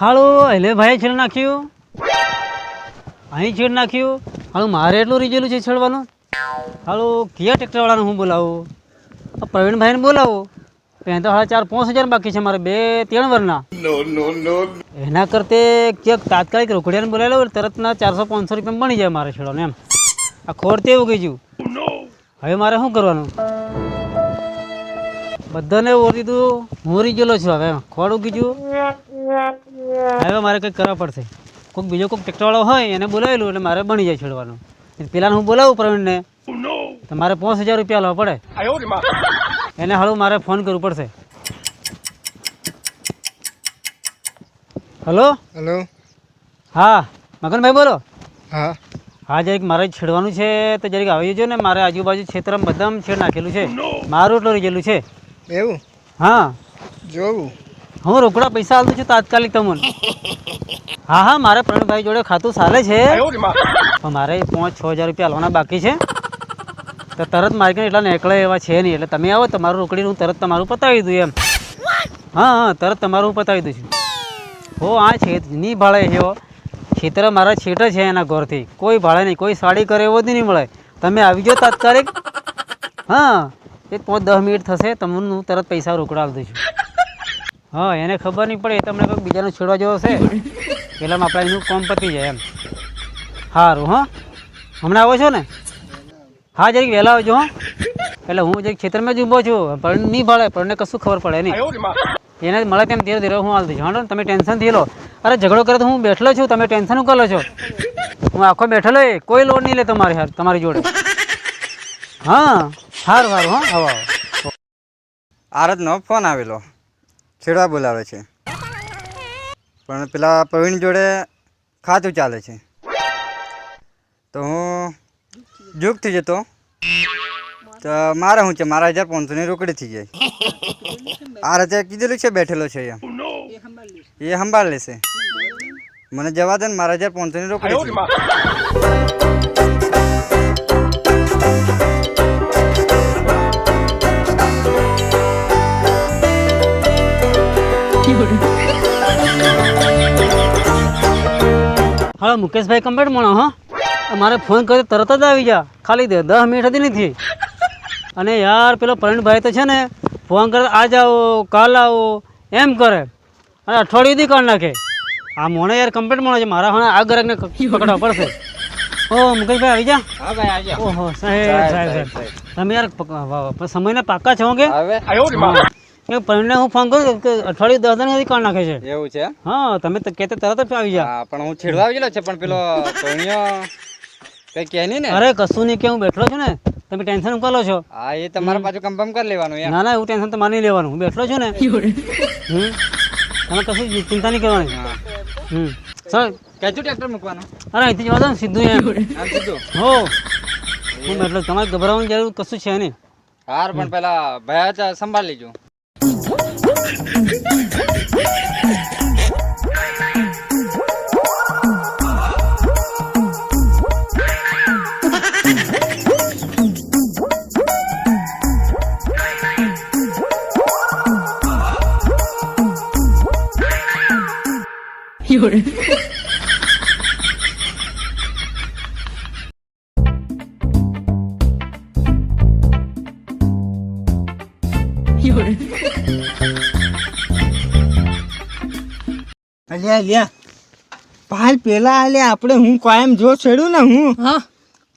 હાલો એટલે ભાઈ છેડ નાખ્યું. અહીં છેડ નાખ્યું. હાલો મારે એટલું રીજેલું છે છેડવાનું. હાલો કયા ટ્રેક્ટરવાળાને હું બોલાવું? આ પ્રવીણભાઈને બોલાવું? પેન તો હાડા ચાર પાંચ હજાર બાકી છે મારે બે ત્રણ વર્ષના એના કરતે ક્યાંક તાત્કાલિક રોકડિયાને બોલાવી લો તરતના ચારસો પાંચસો રૂપિયા બની જાય મારે છેડવાનું એમ. આ ખોડ તેવું ગઈ ગયું. હવે મારે શું કરવાનું? બધાને ઓરી દીધું હું રહી છું હવે ખોડ ઉગી ગયું. હવે મારે કંઈક કરવા પડશે. કોઈક બીજો કોઈક ટેક્ટરવાળો હોય એને બોલાવેલું એટલે મારે બની જાય છેડવાનું. પેલાને હું બોલાવું પ્રવીણને. તો મારે પાંચ હજાર રૂપિયા લેવા પડે. એને હાલું મારે ફોન કરવું પડશે. હલો? હલો. હા મગનભાઈ બોલો. હા. હા જરીક મારે છેડવાનું છે તો જરીક આવી જજો ને મારે આજુબાજુ ક્ષેત્રમાં બધામાં છેડ નાખેલું છે. મારું એટલું રહી છે. એવું? હા. જોવું. હું રોકડા પૈસા આપું છું તાત્કાલિક તમને. હા હા મારે પ્રવીણભાઈ જોડે ખાતું ચાલે છે. મારે. પાંચ છ હજાર રૂપિયા આલવાના બાકી છે. તો તરત માર્કેટ એટલા નીકળે એવા છે નહીં એટલે તમે આવો તમારું રોકડી હું તરત તમારું પતાવી દઉં એમ. હા હા તરત તમારું હું પતાવી દઉં છું. હો આ છે નહીં ભાડે એવો ખેતર મારા છેટે છે એના ઘરથી. કોઈ ભાડે નહીં કોઈ સાડી કરે એવો જ નહીં મળે. તમે આવી જાઓ તાત્કાલિક. હા એ પાંચ દસ મિનિટ થશે તમને હું તરત પૈસા રોકડા આપી દઉં છું. હા, એને ખબર નહીં પડે, એ તમને કંઈક બીજાને છોડવા જેવો છે. પેલામાં આપણે એનું કોમ પતી જાય એમ. સારું હા. હમણાં આવો છો ને? હા, જરીક વહેલા આવજો, હા. એટલે હું જરીક ખેતરમાં જ ઊભો છું, પણ નહીં ભાડે પણ કશું ખબર પડે નહીં. એને મળે તેમ ધીરે ધીરે હું હાલતી છું હા તમે ટેન્શનથી લો. અરે, ઝઘડો કરે તો હું બેઠલો છું, તમે ટેન્શન કરો છો? હું આખો બેઠેલો એ, કોઈ લોડ નહીં લે તમારી હાર, તમારી જોડે. હા સારું સારું હા આવો. આરતનો ફોન આવેલો. છેડવા બોલાવે છે. પણ પેલા પ્રવીણ જોડે ખાતું ચાલે છે. તો હું જુગથી જતો. તો મારે શું છે? મારા હજાર પાંચસોની રોકડી થઈ જાય આ રજા કીધેલું છે? બેઠેલો છે એ સંભાળ લેશે. મને જવા દે ને મારા હજાર પાંચસોની રોકડી થઈ જાય. હા મુકેશભાઈ કમ્પ્લેટ મળો હા. મારે ફોન કર્યો તરત જ આવી જા. ખાલી દે દસ મિનિટ હતી નથી. અને યાર પેલો પ્રવીણભાઈ તો છે ને ફોન કરે આજ આવો કાલ આવો. એમ કરે. અને અઠવાડિયું દી કાઢ નાખે. આ મોણે યાર કમ્પ્લેટ મળે છે મારા હણા આ ગ્રાહકને પકડવા પડશે. ઓ મુકેશભાઈ આવી જા. હા ભાઈ ઓહો સાહેબ સાહેબ સાહેબ. તમે યાર સમયના પાકા છો કે? હવે. એ પ્રવીણને હું ફોન કરું કે અઠવાડિયું દસ દિન સુધી કાઢ નાખે છે. એવું છે? હા તમે તો કહેતા તરત જ આવી જા હા પણ હું છેડવા આવેલો છે પણ પેલો પરણ્યો કઈ કહે નહીં ને? અરે કશું નહીં કે હું બેઠો છું ને. તમે ટેન્શન કરો છો. હા એ તમારે પાછું કન્ફર્મ કરી લેવાનું ના ના એવું ટેન્શન તમારે નહીં લેવાનું. હું બેઠો છું ને. હમ. તમે કશું ચિંતા નહીં કરવાની. હમ. સર. કેચું ટ્રેક્ટર મૂકવાનું? અરે અહીંથી જવા દો ને સીધું એમ. સીધું? હો. હું બેઠો તમારે ગભરાવાની જરૂર કશું છે નહીં. હાર પણ પેલા ભયા સંભાળ લેજો. અલ્યા અલ્યા. પાલ પેલા આલે આપણે હું કાયમ જો છેડું ને હું? હા.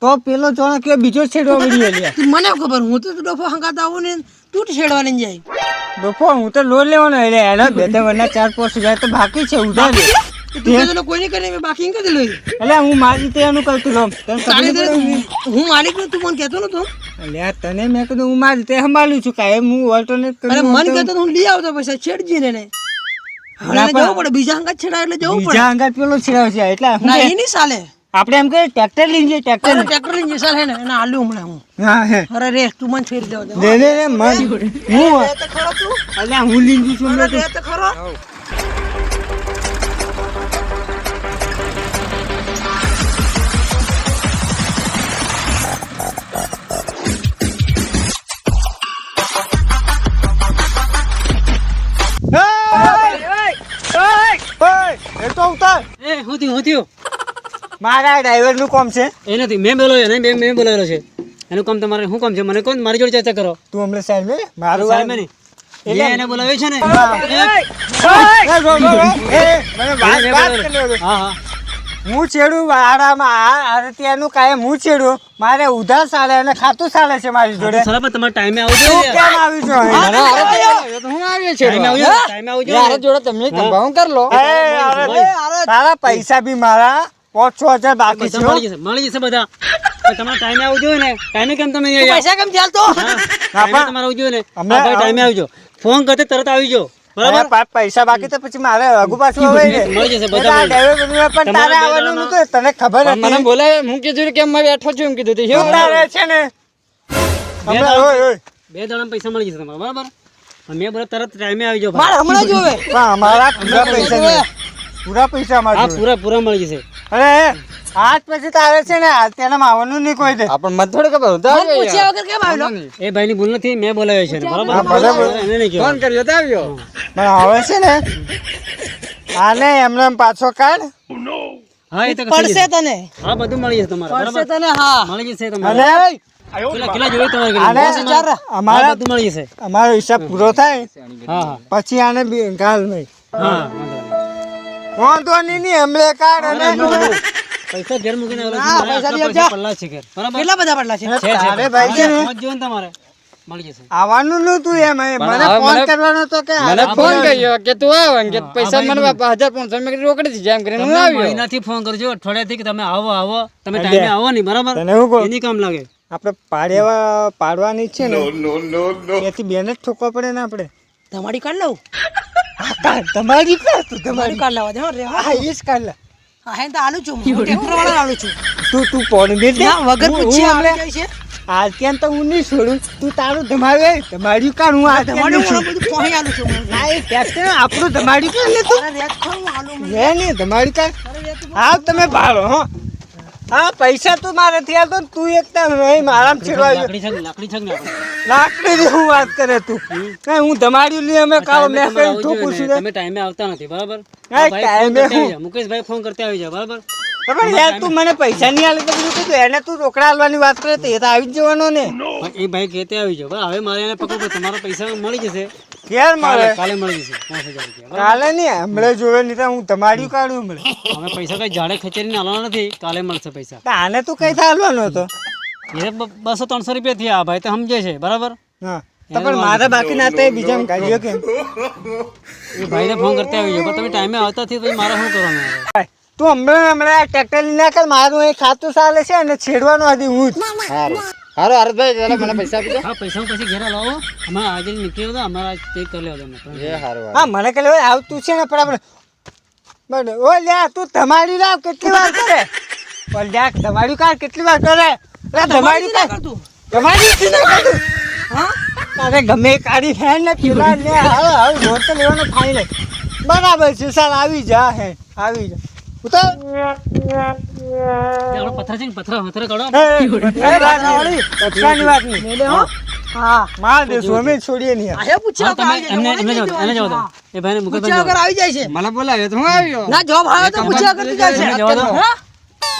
તો પેલો ચોણા કે બીજો છેડવા મળ્યો અલ્યા? મને ખબર હું તો ડોફો હંગાત આવું ને તું છેડવાની જાય. ડોફો હું તો લોન લેવાનો એટલે એના બે ત્રણ વર્ષના ચાર પાંચ હજાર તો બાકી છે ઉધાર દે તું કહેતો કોઈ કરે મેં બાકી કરી લઈ એટલે હું મારી રીતે એનું કરતું લોમ? હું માલિક ને તું મને કહેતો નતો? અલ્યા તને મેં કીધું હું મારી રીતે સંભાળું છું કાયમ હું ઓલ્ટરનેટ અરે કરું મન કહેતો હું લઈ આવતો પૈસા છેડજી ને ને જવું પડે. બીજા હંગાત છેડા એટલે જવું પડે. બીજા અંગાત પેલો છેડાવ છે એટલે ના એ નહીં ચાલે. આપણે એમ કહીએ ટ્રેક્ટર લઈ જઈએ ટ્રેક્ટર ટ્રેક્ટર લઈ જઈએ સર હે ને એને આલુ હમણાં હું હા હે અરે રે તું મને છેડી દેવા દે દે દે મન હું તો ખરો તું અલ્યા હું લઈ જઉં છું તો. રે તો ઉતાર ઓય! ઓય! ઓય! હું થયું હું થયું મારા ડ્રાઈવરનું કોમ છે. એ નથી મેં બોલાવ્યો નહીં મેં મેં બોલાવેલો છે. એનું કામ તમારે શું કામ છે? મને કોણ મારી જોડે ચર્ચા કરો. તું હમણાં સાહેબ ને મારું સાહેબ નહીં. એટલે- એને બોલાવ્યો છે ને. હા. હા હું. છેડું વાડામાં અરે ત્યાંનું કાયમ હું છેડું. મારે ઉધાર ચાલે અને ખાતું ચાલે છે મારી જોડે. પણ તમારે ટાઈમે આવજો કેમ આવી. છો હું આવ્યો ટાઈમે આવજો ટાઈમે આવજો યાર જોડે તમે સંભાવ કર લો. અરે તારા પૈસા બી મારા પાંચ છ હજાર બાકી છે મળી જશે મળી જશે બધા. તમારે ટાઈમે આવજો ને. ટાઈમે કેમ તમે પૈસા કેમ ચાલતો? તમારે આવજો ને. અમે ટાઈમે આવજો. ફોન કરતે તરત આવી જાઓ. બરાબર? પૈસા બાકી તો પછી મારે અગુ પાછું ને. મળી જશે, બધા પણ તારે આવવાનું તને ખબર મને બોલે બોલાવે હું કીધું કેમ મેં બેઠો છું એમ કીધું તું. તારે છે ને. બે દાડા પૈસા મળી જશે તમારે બરાબર? અમે બધા તરત ટાઈમે આવી મારે હમણાં જોવે અમારા પૂરા પૈસા પૂરા પૈસા હા અમારા પૂરા પૂરા મળી જશે. અરે આજ પછી તારે છે ને તેના માવાનું આવવાનું નહીં કોઈ દે. આપણ મને થોડી ખબર તો પૂછ્યા વગર કેમ આવ્યો એ ભાઈની ભૂલ નથી મેં બોલાવ્યો છે બરાબર. એને નહીં ફોન કર્યો તો આવ્યો. પણ હવે છે ને આને એમને એમ પાછો કાઢ. હા એ તો પડશે તને. હા બધું મળી જશે તમારે પડશે તને હા. મળી જશે તમારે. હા, અમારા હિસાબ પૂરો થાય. પછી આને બી ગાલ નહીં. હા વાંધો નહીં. નહીં હમણે કાઢ અને પૈસા ઘેર મૂકીને હા, પૈસા લઈ પૈસા પલ્લા છે ઘેર. બરાબર? કેટલા બધા પડલા છે? છે, છે. તારે ભાઈ છે ને? જીવન તમારે. મળી જશે. આવવાનું તું એમ એ મને ફોન કરવાનો તો કે મને ફોન કર્યો કે તું આવ કે પૈસા મને બાપા હજાર પાંચસો મેં કીધું રોકડી દીધી એમ કરીને હું તમે આવ્યો. મહિનાથી ફોન કરજો અઠવાડિયાથી કે તમે આવો આવો. તમે ટાઈમે આવો નહીં બરાબર? તને એની કામ લાગે. આપણે પાડેવા પાડવાની છે ને. એથી બેને જ ઠોકવા પડે ને આપણે. તમારી કાઢ લઉં તમારી કાઢ તું તમારી. તમારી કાઢ લાવવા દે હો રે હા. એ જ કાઢ લે. હા હે તો આલુ છું હું ટ્રેક્ટર વાળા આલુ છું. તું તું પોણી દે દે. વગર પૂછ્યા હું જાય છે આ ત્યાં તો હું નહીં છોડું. તું તારું ધમાડ્યું એ ધમાડ્યું કાઢ હું આ તમારું તમારું બધું પોહી આલું છું. ના એ ટ્રેક્ટર આપણું ધમાડ્યું કાન લે તું. રે ને ધમાડ્યું કાન હા તમે ભાળો હો. હા પૈસા તું મારે થયા તો તું એકદમ નહીં મારામ છેડવા લાકડી ને લાકડી. લાકડી હું વાત કરે તું? કઈ હું ધમાડ્યું લઈ અમે કાળો મેં કઈ ઠોકું છું તમે ટાઈમે આવતા નથી બરાબર? ટાઈમે. મુકેશભાઈ ફોન કરતા આવી જાઓ બરાબર? પણ યાર તું મને પૈસા નહીં આલે તો કીધું. એને તું રોકડા આલવાની વાત કરે તો એ તો આવી જ જવાનો ને. પણ એ ભાઈ કહેતે આવી જાઓ હવે મારે એને પકડો તમારા પૈસા મળી જશે. ક્યારે કાલે મળે. કાલે મળી જશે. પાંચ હજાર રૂપિયા. કાલે નહીં હમણાં જોવે નહીં તો હું તમારી કાઢું મળે અમે પૈસા કઈ જાડે ખચેરીને આલવાના નથી. કાલે મળશે પૈસા. આને તું કઈ હાલવાનો હતો? એ બસો ત્રણસો રૂપિયા થયા. આ ભાઈ તો સમજે છે. બરાબર? હા. પણ મારે બાકી ના બીજા કાઢ્યો કેમ? એ ભાઈને ફોન કરતા આવી જાય તમે ટાઈમે આવતા પછી મારે શું કરવાનું? હવે? તું હમણાં હમણાં ટ્રેક્ટર લઈને કર મારું એ ખાતું ચાલે છે અને છેડવાનું હતી હું જ. સારું સારું હરતભાઈ જરા મને પૈસા આપી દો હા પૈસા હું પછી ઘેરા લાવો. અમાર આજે નીકળી હતા અમારા ચેક કરી લેવો તમે એ સારું હા મને કે આવતું છે ને પણ આપણે ઓ લ્યા તું તમારી લાવ કેટલી વાર કરે? પણ લ્યા તમારી કાર કેટલી વાર કરે? લે તમારી કાર. કરતું. તમારી જ ના કરું હા? તારે ગમે કાઢી ફેન ને પેલા ને. હા હવે રોડ તો લેવાનો ફાઈલ બરાબર છે સર આવી જા હે આવી જા. ઉતાર આપણે પથ્થર છે ને પથ્થર પથ્થર કાઢો એ, એ વાત વાત નહીં. મેલે હો હા માર દેશું અમે છોડીએ નહીં આયા પૂછ્યા તમે આવી જાય એમને છે. એમને જવા દો એને જવા દો હા. એ ભાઈને પૂછ્યા વગર મુકેશભાઈ આવી જાય છે મને બોલાવ્યો તો હું આવ્યો ના જોબ આવ્યો તો પૂછ્યા વગર જાય છે હા?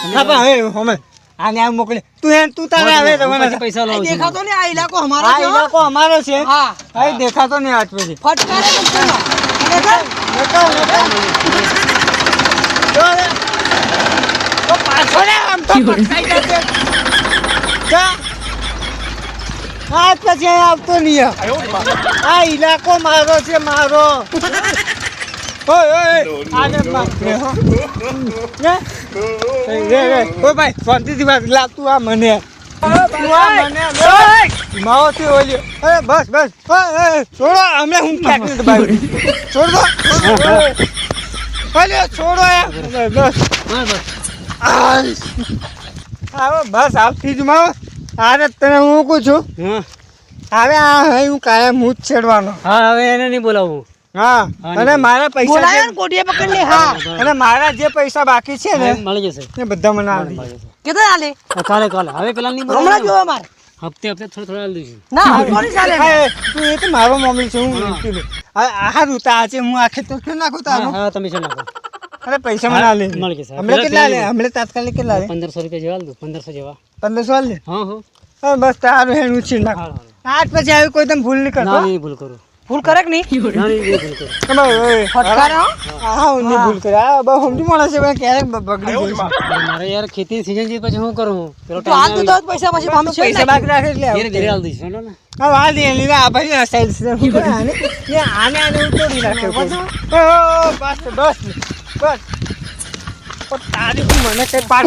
હા પણ હવે અમે આને આમ મોકલે તું એ તું તારે આવે તમારે પૈસા આ દેખાતો ને આ ઇલાકો અમારો છે હો. ઇલાકો અમારો છે હા આ દેખાતો નહીં આજ પછી ફટકારે તો ખરા. ખરેખર? નકાવ, નકાવ. જો ને. તો પાછો ને આમ તો. આજ પછી આવતો નહીં આ. ઇલાકો મારો છે મારો. શાંતિથી વાત લાગતું આ મને. આ મને લે. માઓથી ઓલ્યો અરે બસ બસ. છોડો અમે હું. છોડ દો અરે છોડો યાર. બસ બસ બસ આવતી જ માવો. આરે તને હું કહું છું. હા. હવે આ અહીં હું કાયમ હું જ છેડવાનો. હા હવે એને નહીં બોલાવું. હા અને મારા પૈસા બોલાયો ને કોટીએ પકડ લે હા. અને મારા જે પૈસા બાકી છે ને મળી જશે. એ બધા મને જશે. કેટલા ચાલે કાલે કાલે. હવે પેલા નહીં હમણાં જોવા મારે. હપ્તે હપ્તે થોડા થોડા લઈશું ના હમણાં ચાલે. હા, તું એ તો મારો મમ્મી છે હું આ હારું તો આજે હું આખે તો કે નાખું તારું? હા તમે છે નાખો? અરે પૈસા મને આલે. મળી જશે. હમણે કેટલા લે હમણે તાત્કાલિક કેટલા લે 1500 રૂપિયા જેવા દઉં પંદરસો જેવા. 1500 આલે? હા હા. બસ તારું હેણું છે નાખ. આજ પછી આવી કોઈ તમે ભૂલ નહીં ના કરતો નહીં ભૂલ કરું. ભૂલ કરે કે નહીં? ભૂલ કરું. તમે ઓય, ફટકારે હો. હા હા ઊંધી ભૂલ કરે. આ બહુ સમજી માણસ છે ક્યારેક બગડી જાય મારે યાર ખેતી સીઝન છે પછી શું કરું? તો હાલ તો પૈસા પછી આમ છેડ પૈસા બાકી રાખે એટલે ઘરે હાલ દઈશ દે લીધા આ ભાઈ આ સાઈડ છે. આને આને આને બસ બસ. બસ તારી મને કઈ પાડ